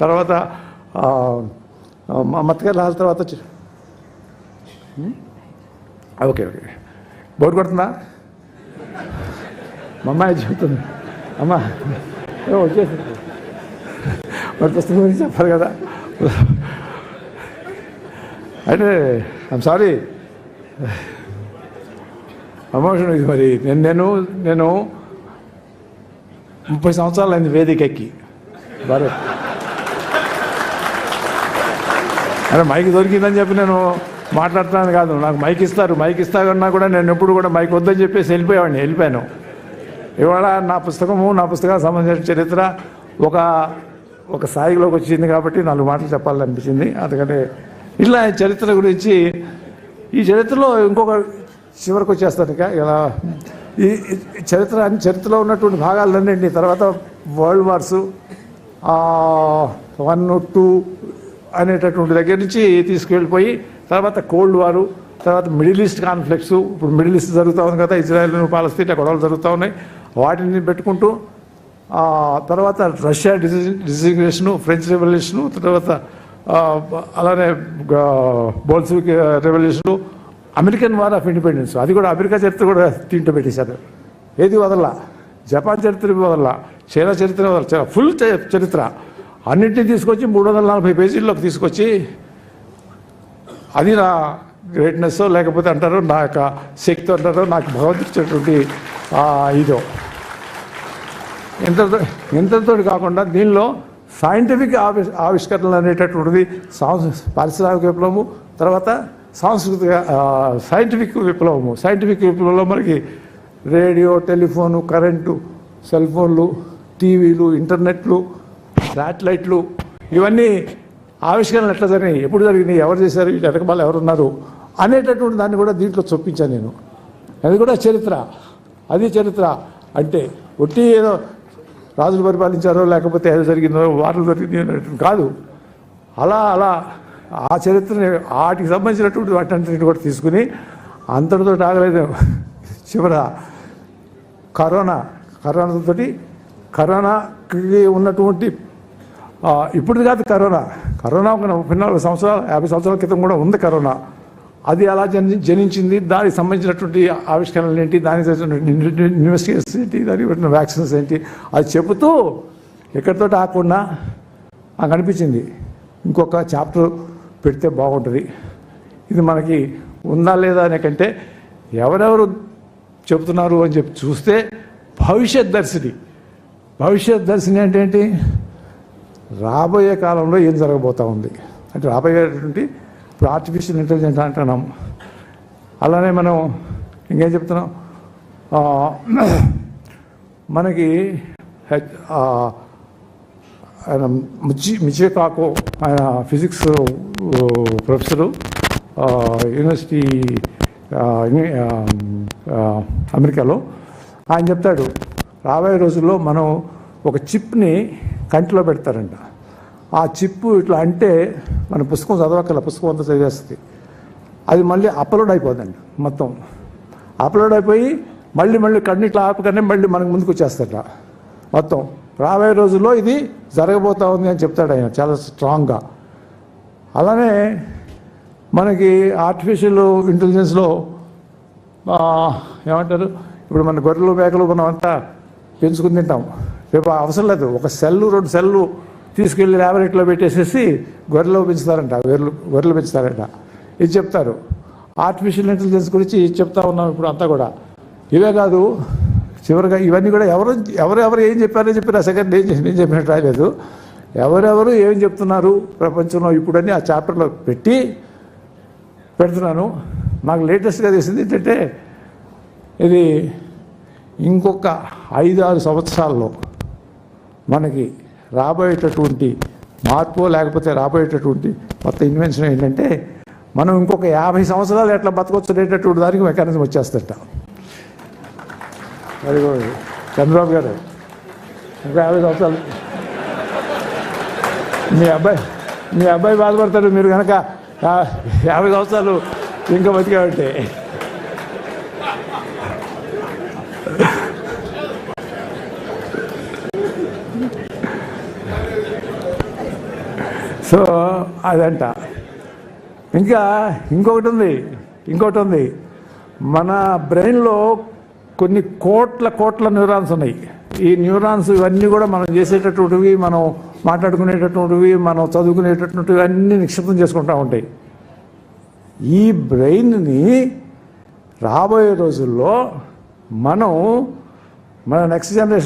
తర్వాత మత్తగారు ఆ, లాల్ తర్వాత ఓకే ఓకే. బోర్ కొడుతుందా? మా అమ్మాయి చెప్తుంది. అమ్మా ఏ వచ్చేసి మరి పుస్తకం గురించి చెప్పాలి కదా. అంటే ఐమ్ సారీ అమోషన్ ఇది మరి. నేను నేను నేను ముప్పై సంవత్సరాలు అయింది వేదిక ఎక్కి భారత్. అరే మైక్ దొరికిందని చెప్పి నేను మాట్లాడుతున్నాను కాదు. నాకు మైక్ ఇస్తారు. మైక్ ఇస్తారన్నా కూడా నేను ఎప్పుడు కూడా మైక్ వద్దని చెప్పేసి వెళ్ళిపోయేవాడిని వెళ్ళిపోయాను. ఇవాళ నా పుస్తకము నా పుస్తకానికి సంబంధించిన చరిత్ర ఒక ఒక స్థాయిలోకి వచ్చింది కాబట్టి నాలుగు మాటలు చెప్పాలనిపించింది. అందుకని ఇలా చరిత్ర గురించి ఈ చరిత్రలో ఇంకొక చివరికి వచ్చేస్తాను ఇక. ఇలా ఈ చరిత్ర అన్ని చరిత్రలో ఉన్నటువంటి భాగాలన్నింటినీ తర్వాత వరల్డ్ వార్సు వన్ టూ అనేటటువంటి దగ్గర నుంచి తీసుకెళ్ళిపోయి తర్వాత కోల్డ్ వారు తర్వాత మిడిల్ ఈస్ట్ కాన్ఫ్లిక్ట్స్ ఇప్పుడు మిడిల్ ఈస్ట్ జరుగుతూ ఉంది కదా ఇజ్రాయెల్ పాలస్తీన్ గొడవలు జరుగుతూ ఉన్నాయి. వాటిని పెట్టుకుంటూ తర్వాత రష్యా డిజిగ్నేషను ఫ్రెంచ్ రెవల్యూషను తర్వాత అలానే Bolshevik revolution American war of independence. అది కూడా అమెరికా చరిత్ర కూడా తింటూ పెట్టేశారు. ఏది వదల్లా? జపాన్ చరిత్ర వదల చైనా చరిత్ర వదల ఫుల్ చరిత్ర. అన్నింటినీ తీసుకొచ్చి మూడు వందల నలభై పేజీల్లోకి తీసుకొచ్చి అది నా గ్రేట్నెస్ లేకపోతే అంటారు నా యొక్క శక్తి అంటారు నాకు భగవంతుడిచ్చినటువంటి ఇదో. ఎంతతో ఇంతతో కాకుండా దీనిలో సైంటిఫిక్ ఆవి ఆవిష్కరణలు అనేటటువంటిది సాంస్ పారిశ్రామిక విప్లవము తర్వాత సాంస్కృతిక సైంటిఫిక్ విప్లవము. సైంటిఫిక్ విప్లవంలో మనకి రేడియో టెలిఫోను కరెంటు సెల్ ఫోన్లు టీవీలు ఇంటర్నెట్లు శాటిలైట్లు ఇవన్నీ ఆవిష్కరణలు ఎట్లా జరిగినాయి? ఎప్పుడు జరిగినాయి? ఎవరు చేశారు? వీటి వెనకమాల ఎవరున్నారు? అనేటటువంటి దాన్ని కూడా దీంట్లో చొప్పించాను నేను. అది కూడా చరిత్ర. అది చరిత్ర. అంటే ఒట్టి ఏదో రాజులు పరిపాలించారో లేకపోతే ఏదో జరిగిందో వార్లు జరిగింది అనేటువంటి కాదు. అలా అలా ఆ చరిత్రని వాటికి సంబంధించినటువంటి వాటన్నిటిని కూడా తీసుకుని అంతటితో ఆగలేదు చివర కరోనా కరోనాతో కరోనాకి ఉన్నటువంటి ఇప్పుడు కాదు కరోనా. కరోనా ఒక ముప్పై నాలుగు సంవత్సరాలు యాభై సంవత్సరాల క్రితం కూడా ఉంది కరోనా. అది ఎలా జని జనించింది? దానికి సంబంధించినటువంటి ఆవిష్కరణలు ఏంటి? దానికి ఇన్వెస్టిగేషన్స్ ఏంటి? దానికి పెట్టిన వ్యాక్సిన్స్ ఏంటి? అది చెబుతూ ఎక్కడితో ఆకుండా నాకు అనిపించింది. ఇంకొక చాప్టర్ పెడితే బాగుంటుంది. ఇది మనకి ఉందా లేదా అనే కంటే ఎవరెవరు చెబుతున్నారు అని చెప్పి చూస్తే భవిష్యత్ దర్శిని. భవిష్యత్ దర్శిని అంటే ఏంటి? రాబోయే కాలంలో ఏం జరగబోతా ఉంది? అంటే రాబోయేటువంటి ఇప్పుడు ఆర్టిఫిషియల్ ఇంటెలిజెన్స్ అంటున్నాం. అలానే మనం ఇంకేం చెప్తున్నాం? మనకి ఆయన మిచి కాకో ఆయన ఫిజిక్స్ ప్రొఫెసరు యూనివర్సిటీ అమెరికాలో. ఆయన చెప్తాడు రాబోయే రోజుల్లో మనం ఒక చిప్ని కంటిలో పెడతారంట. ఆ చిప్పు ఇట్లా అంటే మన పుస్తకం చదవక్కల పుస్తకం అంతా చదివేస్తుంది. అది మళ్ళీ అప్లోడ్ అయిపోదండి మొత్తం. అప్లోడ్ అయిపోయి మళ్ళీ మళ్ళీ కన్నిట్లో ఆపకనే మళ్ళీ మనకు ముందుకు వచ్చేస్తాడ మొత్తం రాబోయే రోజుల్లో ఇది జరగబోతా ఉంది అని చెప్తాడు ఆయన చాలా స్ట్రాంగ్గా అలానే మనకి ఆర్టిఫిషియల్ ఇంటెలిజెన్స్లో ఏమంటారు? ఇప్పుడు మన గొర్రెలు మేకలు మనం అంతా పెంచుకుని తింటాం. రేపు అవసరం లేదు. ఒక సెల్లు రెండు సెల్లు తీసుకెళ్ళి ల్యాబొరేటరీలో పెట్టేసేసి గొర్రెలు పెంచుతారంట. గొర్రెలు గొర్రెలు పెంచుతారంట. ఇది చెప్తారు. ఆర్టిఫిషియల్ ఇంటెలిజెన్స్ గురించి ఇది చెప్తా ఉన్నాం ఇప్పుడు అంతా కూడా. ఇవే కాదు చివరిగా ఇవన్నీ కూడా ఎవరు ఎవరెవరు ఏం చెప్పారో చెప్పినా సెకండ్ నేను నేను చెప్పినట్టు రాలేదు ఎవరెవరు ఏం చెప్తున్నారు ప్రపంచంలో ఇప్పుడని ఆ చాప్టర్లో పెట్టి పెడుతున్నాను. నాకు లేటెస్ట్గా తెలిసింది ఏంటంటే ఇది ఇంకొక ఐదు ఆరు సంవత్సరాల్లో మనకి రాబోయేటటువంటి మార్పు లేకపోతే రాబోయేటటువంటి కొత్త ఇన్వెన్షన్ ఏంటంటే మనం ఇంకొక యాభై సంవత్సరాలు ఎట్లా బతకొచ్చు అనేటటువంటి దానికి మెకానిజం వచ్చేస్తట మరి చంద్రబాబు గారు ఇంకా యాభై సంవత్సరాలు. మీ అబ్బాయి మీ అబ్బాయి బాధపడతాడు మీరు కనుక యాభై సంవత్సరాలు ఇంకా బతికామంటే సో అదంట. ఇంకా ఇంకొకటి ఉంది ఇంకొకటి ఉంది. మన బ్రెయిన్లో కొన్ని కోట్ల కోట్ల న్యూరాన్స్ ఉన్నాయి. ఈ న్యూరాన్స్ ఇవన్నీ కూడా మనం చేసేటటువంటివి మనం మాట్లాడుకునేటటువంటివి మనం చదువుకునేటటువంటివి అన్నీ నిక్షిప్తం చేసుకుంటూ ఉంటాయి. ఈ బ్రెయిన్ని రాబోయే రోజుల్లో మనం మన నెక్స్ట్ జనరేషన్